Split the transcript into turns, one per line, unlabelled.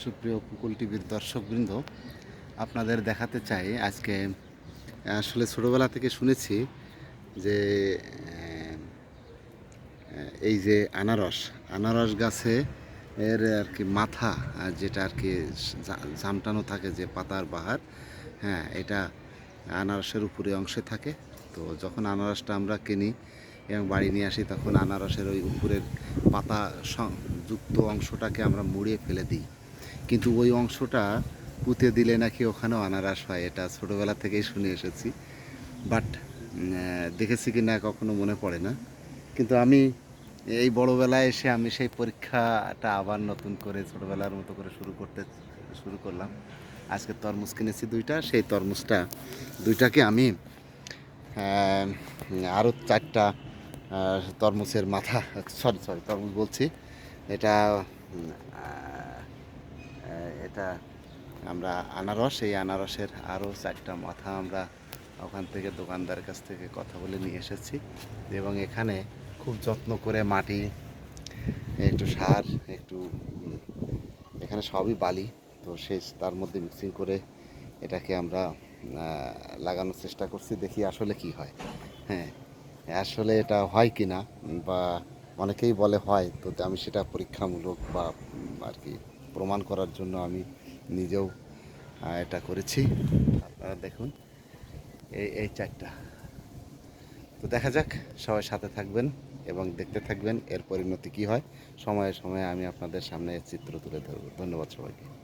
সুপ্রিয় কুকুল টিভির দর্শকবৃন্দ, আপনাদের দেখাতে চাই আজকে আসলে ছোটোবেলা থেকে শুনেছি যে এই যে আনারস আনারস গাছে এর আর কি মাথা যেটা আর কি জামটানো থাকে যে পাতার বাহার হ্যাঁ এটা আনারসের উপরে অংশে থাকে। তো যখন আনারসটা আমরা কিনি এবং বাড়ি নিয়ে আসি, তখন আনারসের ওই উপরের পাতা যুক্ত অংশটাকে আমরা মুড়িয়ে ফেলে দিই। কিন্তু ওই অংশটা পুঁতে দিলে নাকি ওখানেও আনারস হয়, এটা ছোটোবেলা থেকেই শুনে এসেছি। বাট দেখেছি কি না কখনো মনে পড়ে না। কিন্তু আমি এই বড়োবেলায় এসে আমি সেই পরীক্ষাটা আবার নতুন করে ছোটোবেলার মতো করে শুরু করতে, শুরু করলাম। আজকে তরমুজ কিনেছি দুইটা, সেই তরমুজটা, দুইটাকে আমি আরও চারটা তরমুজের মাথা সরি সরি তরমুজ বলছি। এটা এটা আমরা আনারস, এই আনারসের আরও চারটা মাথা আমরা ওখান থেকে দোকানদারের কাছ থেকে কথা বলে নিয়ে এসেছি এবং এখানে খুব যত্ন করে মাটি, একটু সার, একটু, এখানে সবই বালি, তো সেই তার মধ্যে মিক্সিং করে এটাকে আমরা লাগানোর চেষ্টা করছি, দেখি আসলে কি হয়। হ্যাঁ আসলে এটা হয় কি না বা অনেকেই বলে হয়, তো আমি সেটা পরীক্ষামূলক বা আর কি প্রমাণ করার জন্য আমি নিজেও এটা করেছি। আপনারা দেখুন, এই এই চারটা। তো দেখা যাক, সবাই সাথে থাকবেন এবং দেখতে থাকবেন এর পরিণতি কি হয়। সময়ে সময়ে আমি আপনাদের সামনে চিত্র তুলে ধরব। ধন্যবাদ সবাইকে।